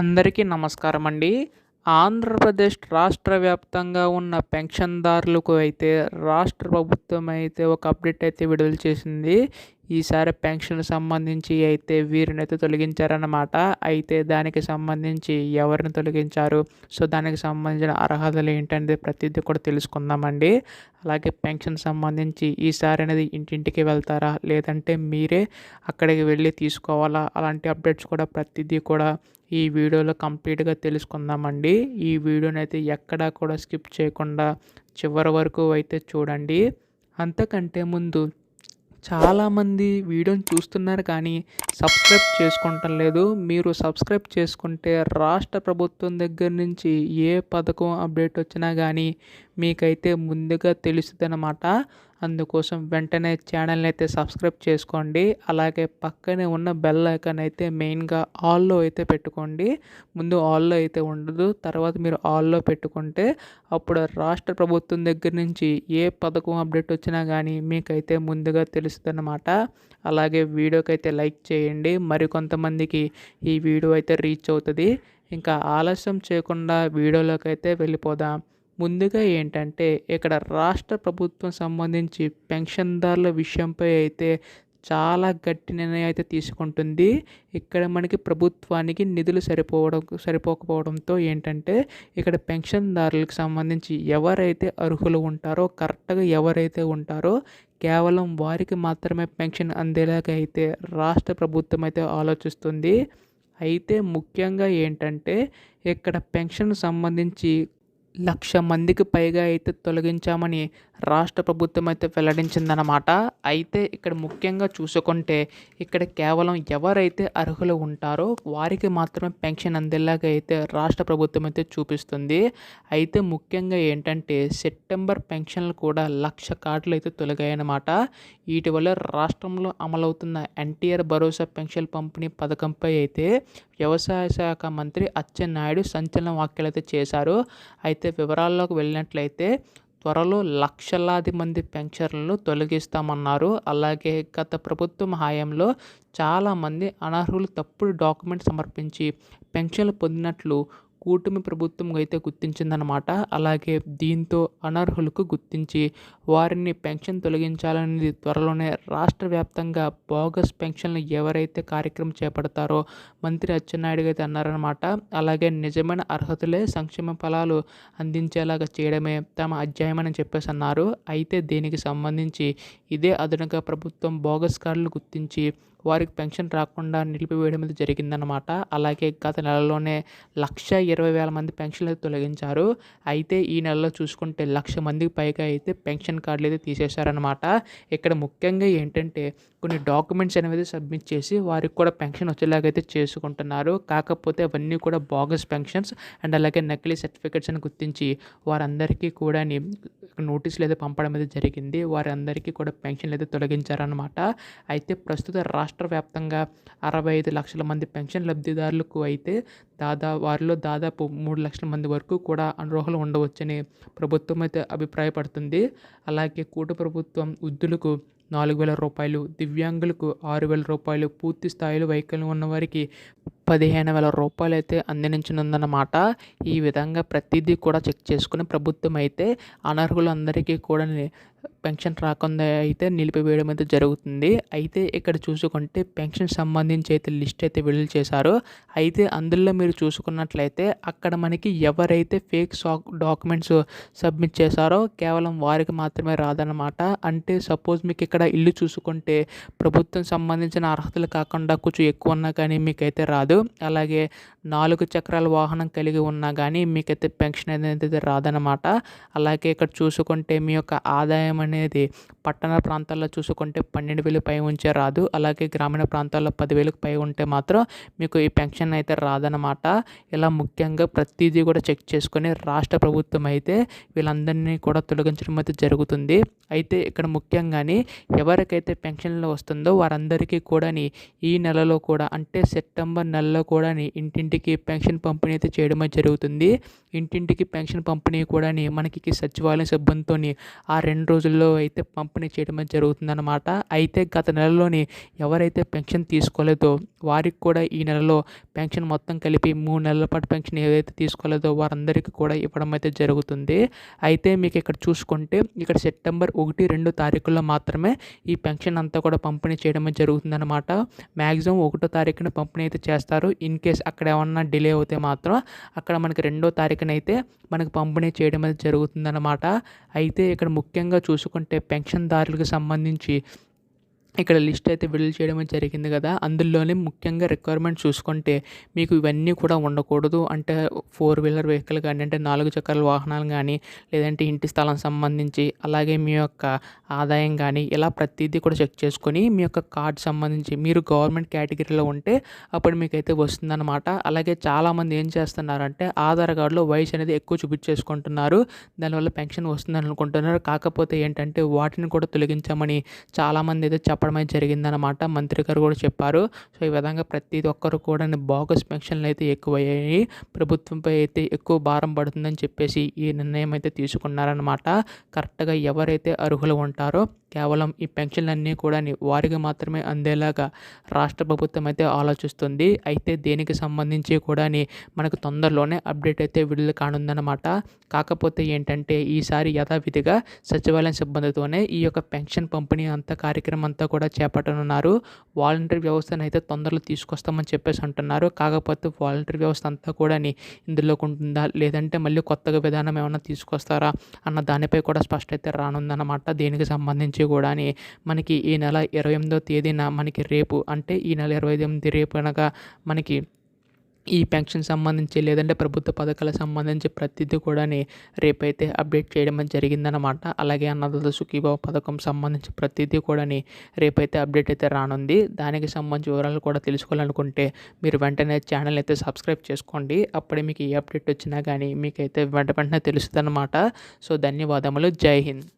అందరికీ నమస్కారం అండి. ఆంధ్రప్రదేశ్ రాష్ట్ర వ్యాప్తంగా ఉన్న పెన్షన్దారులకు అయితే రాష్ట్ర ప్రభుత్వం అయితే ఒక అప్డేట్ అయితే విడుదల చేసింది. ఈసారి పెన్షన్ సంబంధించి అయితే వీరినైతే తొలగించారన్నమాట. అయితే దానికి సంబంధించి ఎవరిని తొలగించారు? సో దానికి సంబంధించిన అర్హతలు ఏంటనేది ప్రతిదీ కూడా తెలుసుకుందామండి. అలాగే పెన్షన్ సంబంధించి ఈసారి అనేది ఇంటింటికి వెళ్తారా? లేదంటే మీరే అక్కడికి వెళ్ళి తీసుకోవాలా? అలాంటి అప్డేట్స్ కూడా ప్రతిదీ కూడా ఈ వీడియోలో కంప్లీట్గా తెలుసుకుందామండి. ఈ వీడియోని అయితే ఎక్కడా కూడా స్కిప్ చేయకుండా చివరి వరకు అయితే చూడండి. అంతకంటే ముందు చాలామంది వీడియోని చూస్తున్నారు కానీ సబ్స్క్రైబ్ చేసుకుంటం లేదు. మీరు సబ్స్క్రైబ్ చేసుకుంటే రాష్ట్ర ప్రభుత్వం దగ్గర నుంచి ఏ పథకం అప్డేట్ వచ్చినా కానీ మీకైతే ముందుగా తెలుస్తుంది అన్నమాట అందుకోసం వెంటనే ఛానల్ని అయితే సబ్స్క్రైబ్ చేసుకోండి. అలాగే పక్కనే ఉన్న బెల్ ఐకాన్ అయితే మెయిన్గా ఆల్లో అయితే పెట్టుకోండి. ముందు ఆల్లో అయితే ఉండదు. తర్వాత మీరు ఆల్లో పెట్టుకుంటే అప్పుడు రాష్ట్ర ప్రభుత్వం దగ్గర నుంచి ఏ పథకం అప్డేట్ వచ్చినా కానీ మీకైతే ముందుగా తెలుస్తుందన్నమాట. అలాగే వీడియోకి అయితే లైక్ చేయండి. మరికొంతమందికి ఈ వీడియో అయితే రీచ్ అవుతుంది. ఇంకా ఆలస్యం చేయకుండా వీడియోలోకి అయితే వెళ్ళిపోదాం. ముందుగా ఏంటంటే ఇక్కడ రాష్ట్ర ప్రభుత్వం సంబంధించి పెన్షన్దారుల విషయంపై అయితే చాలా గట్టి నిర్ణయం అయితే తీసుకుంటుంది. ఇక్కడ మనకి ప్రభుత్వానికి నిధులు సరిపోవడం సరిపోకపోవడంతో ఏంటంటే ఇక్కడ పెన్షన్దారులకు సంబంధించి ఎవరైతే అర్హులు ఉంటారో కరెక్ట్గా ఎవరైతే ఉంటారో కేవలం వారికి మాత్రమే పెన్షన్ అందేలాగా అయితే రాష్ట్ర ప్రభుత్వం అయితే ఆలోచిస్తుంది. అయితే ముఖ్యంగా ఏంటంటే ఇక్కడ పెన్షన్ సంబంధించి లక్ష మందికి పైగా అయితే తొలగించామని రాష్ట్ర ప్రభుత్వం అయితే వెల్లడించిందనమాట అయితే ఇక్కడ ముఖ్యంగా చూసుకుంటే ఇక్కడ కేవలం ఎవరైతే అర్హులు ఉంటారో వారికి మాత్రమే పెన్షన్ అందేలాగా అయితే రాష్ట్ర ప్రభుత్వం అయితే చూపిస్తుంది. అయితే ముఖ్యంగా ఏంటంటే సెప్టెంబర్ పెన్షన్లు కూడా లక్ష కార్డులు అయితే తొలగాయన్నమాట. వీటి వల్ల రాష్ట్రంలో అమలవుతున్న ఎన్టీఆర్ భరోసా పెన్షన్ పంపిణీ పథకంపై అయితే వ్యవసాయ శాఖ మంత్రి అచ్చెన్నాయుడు సంచలన వ్యాఖ్యలు చేశారు. అయితే వివరాల్లోకి వెళ్ళినట్లయితే త్వరలో లక్షలాది మంది పెన్షన్లను తొలగిస్తామన్నారు. అలాగే గత ప్రభుత్వం హయాంలో చాలామంది అనర్హులు తప్పుడు డాక్యుమెంట్ సమర్పించి పెన్షన్లు పొందినట్లు కూటమి ప్రభుత్వం అయితే గుర్తించిందనమాట అలాగే దీంతో అనర్హులకు గుర్తించి వారిని పెన్షన్ తొలగించాలనేది త్వరలోనే రాష్ట్ర వ్యాప్తంగా బోగస్ పెన్షన్లు ఎవరైతే కార్యక్రమం చేపడతారో మంత్రి అచ్చెన్నాయుడు అయితే అన్నారనమాట అలాగే నిజమైన అర్హతలే సంక్షేమ ఫలాలు అందించేలాగా చేయడమే తమ అధ్యాయమని చెప్పేసి అన్నారు. అయితే దీనికి సంబంధించి ఇదే అదనంగా ప్రభుత్వం బోగస్ కార్డులు గుర్తించి వారికి పెన్షన్ రాకుండా నిలిపివేయడం అనేది జరిగిందనమాట అలాగే గత నెలలోనే లక్ష ఇరవై వేల మంది పెన్షన్లు అయితే తొలగించారు. అయితే ఈ నెలలో చూసుకుంటే లక్ష మందికి పైగా అయితే పెన్షన్ కార్డులు అయితే తీసేశారనమాట ఇక్కడ ముఖ్యంగా ఏంటంటే కొన్ని డాక్యుమెంట్స్ అనేవి సబ్మిట్ చేసి వారికి కూడా పెన్షన్ వచ్చేలాగైతే చేసుకుంటున్నారు. కాకపోతే అవన్నీ కూడా బాగస్ పెన్షన్స్ అండ్ అలాగే నకిలీ సర్టిఫికెట్స్ అని గుర్తించి వారందరికీ కూడా నోటీసులు అయితే పంపడం అయితే జరిగింది. వారందరికీ కూడా పెన్షన్లు అయితే తొలగించారనమాట అయితే ప్రస్తుత రాష్ట్ర రాష్ట్ర వ్యాప్తంగా అరవై ఐదు లక్షల మంది పెన్షన్ లబ్ధిదారులకు అయితే దాదా వారిలో దాదాపు మూడు లక్షల మంది వరకు కూడా అనర్హులు ఉండవచ్చని ప్రభుత్వం అయితే అభిప్రాయపడుతుంది. అలాగే కూట ప్రభుత్వం వృద్ధులకు నాలుగు వేల రూపాయలు దివ్యాంగులకు ఆరు వేల రూపాయలు పూర్తి స్థాయిలో వైకల్యం ఉన్నవారికి పదిహేను వేల రూపాయలు అయితే అందించనుందన్నమాట. ఈ విధంగా ప్రతిదీ కూడా చెక్ చేసుకుని ప్రభుత్వం అయితే అనర్హులందరికీ కూడా పెన్షన్ రాకుండా అయితే నిలిపివేయడం అయితే జరుగుతుంది. అయితే ఇక్కడ చూసుకుంటే పెన్షన్ సంబంధించి అయితే లిస్ట్ అయితే విడుదల చేశారో. అయితే అందులో మీరు చూసుకున్నట్లయితే అక్కడ మనకి ఎవరైతే ఫేక్ డాక్యుమెంట్స్ సబ్మిట్ చేశారో కేవలం వారికి మాత్రమే రాదనమాట అంటే సపోజ్ మీకు ఇక్కడ ఇల్లు చూసుకుంటే ప్రభుత్వం సంబంధించిన అర్హతలు కాకుండా కొంచెం ఎక్కువ ఉన్నా కానీ మీకైతే రాదు. అలాగే నాలుగు చక్రాల వాహనం కలిగి ఉన్నా కానీ మీకైతే పెన్షన్ అనేది రాదనమాట అలాగే ఇక్కడ చూసుకుంటే మీ యొక్క ఆదాయం అనేది పట్టణ ప్రాంతాల్లో చూసుకుంటే పన్నెండు వేలు పై ఉంచే రాదు. అలాగే గ్రామీణ ప్రాంతాల్లో పదివేలకు పై ఉంటే మాత్రం మీకు ఈ పెన్షన్ అయితే రాదనమాట ఇలా ముఖ్యంగా ప్రతిదీ కూడా చెక్ చేసుకొని రాష్ట్ర ప్రభుత్వం అయితే వీళ్ళందరినీ కూడా తొలగించడం అయితే జరుగుతుంది. అయితే ఇక్కడ ముఖ్యంగానే ఎవరికైతే పెన్షన్లు వస్తుందో వారందరికీ కూడా ఈ నెలలో కూడా అంటే సెప్టెంబర్ నెల నెలల్లో కూడా ఇంటింటికి పెన్షన్ పంపిణీ అయితే చేయడం జరుగుతుంది. ఇంటింటికి పెన్షన్ పంపిణీ కూడా మనకి సచివాలయం సిబ్బందితో ఆ రెండు రోజుల్లో అయితే పంపిణీ చేయడం జరుగుతుందన్నమాట. అయితే గత నెలలోని ఎవరైతే పెన్షన్ తీసుకోలేదో వారికి కూడా ఈ నెలలో పెన్షన్ మొత్తం కలిపి మూడు నెలల పాటు పెన్షన్ ఏదైతే తీసుకోలేదో వారందరికీ కూడా ఇవ్వడం అయితే జరుగుతుంది. అయితే మీకు ఇక్కడ చూసుకుంటే ఇక్కడ సెప్టెంబర్ ఒకటి రెండు తారీఖుల్లో మాత్రమే ఈ పెన్షన్ అంతా కూడా పంపిణీ చేయడం జరుగుతుందన్నమాట. మ్యాక్సిమం ఒకటో తారీఖున పంపిణీ అయితే చేస్తారు. ఇన్ కేస్ అక్కడ ఏమన్నా డిలే అవుతే మాత్రం అక్కడ మనకి రెండో తారీఖునైతే మనకు పంపిణీ చేయడం అనేది జరుగుతుందన్నమాట. అయితే ఇక్కడ ముఖ్యంగా చూసుకుంటే పెన్షన్దారులకు సంబంధించి ఇక్కడ లిస్ట్ అయితే విడుదల చేయడం జరిగింది కదా. అందులోనే ముఖ్యంగా రిక్వైర్మెంట్ చూసుకుంటే మీకు ఇవన్నీ కూడా ఉండకూడదు. అంటే ఫోర్ వీలర్ వెహికల్ కానీ అంటే నాలుగు చక్రాల వాహనాలు కానీ లేదంటే ఇంటి స్థలం సంబంధించి అలాగే మీ యొక్క ఆదాయం కానీ ఇలా ప్రతిదీ కూడా చెక్ చేసుకొని మీ యొక్క కార్డ్ సంబంధించి మీరు గవర్నమెంట్ కేటగిరీలో ఉంటే అప్పుడు మీకు అయితే వస్తుందన్నమాట. అలాగే చాలామంది ఏం చేస్తున్నారంటే ఆధార్ కార్డులో వయసు అనేది ఎక్కువ చూపించేసుకుంటున్నారు. దానివల్ల పెన్షన్ వస్తుందని అనుకుంటున్నారు. కాకపోతే ఏంటంటే వాటిని కూడా తొలగించామని చాలామంది అయితే చెప్పడం అయితే జరిగిందనమాట మంత్రి గారు కూడా చెప్పారు. సో ఈ విధంగా ప్రతి ఒక్కరు కూడా బోగస్ పెన్షన్లు అయితే ఎక్కువయ్యాయి. ప్రభుత్వంపై అయితే ఎక్కువ భారం పడుతుందని చెప్పేసి ఈ నిర్ణయం అయితే తీసుకున్నారనమాట కరెక్ట్గా ఎవరైతే అర్హులు ఉంటారో కేవలం ఈ పెన్షన్లన్నీ కూడా వారికి మాత్రమే అందేలాగా రాష్ట్ర ప్రభుత్వం అయితే ఆలోచిస్తుంది. అయితే దేనికి సంబంధించి కూడా మనకు తొందరలోనే అప్డేట్ అయితే విడుదల కానుందన్నమాట. కాకపోతే ఏంటంటే ఈసారి యథావిధిగా సచివాలయం సిబ్బందితోనే ఈ యొక్క పెన్షన్ పంపిణీ అంత కార్యక్రమం అంతా కూడా చేపట్టనున్నారు. వాలంటీర్ వ్యవస్థను అయితే తొందరలో తీసుకొస్తామని చెప్పేసి అంటున్నారు. కాకపోతే వాలంటీర్ వ్యవస్థ అంతా కూడా ఇందులోకి ఉంటుందా? లేదంటే మళ్ళీ కొత్తగా విధానం ఏమైనా తీసుకొస్తారా? అన్న దానిపై కూడా స్పష్టత రానుందన్నమాట. దీనికి సంబంధించి కూడా మనకి ఈ నెల ఇరవై ఎనిమిదో తేదీన మనకి రేపు అంటే ఈ నెల ఇరవై ఎనిమిది రేపు అనగా మనకి ఈ పెన్షన్ సంబంధించి లేదంటే ప్రభుత్వ పథకాలకు సంబంధించి ప్రతిదీ కూడా రేపైతే అప్డేట్ చేయడం జరిగిందనమాట అలాగే అన్నదాత సుఖీభావ పథకం సంబంధించి ప్రతిదీ కూడా రేపైతే అప్డేట్ అయితే రానుంది. దానికి సంబంధించి వివరాలు కూడా తెలుసుకోవాలనుకుంటే మీరు వెంటనే ఛానల్ అయితే సబ్స్క్రైబ్ చేసుకోండి. అప్పుడే మీకు ఏ అప్డేట్ వచ్చినా కానీ మీకైతే వెంట వెంటనే తెలుస్తుంది అనమాట సో ధన్యవాదములు. జై హింద్.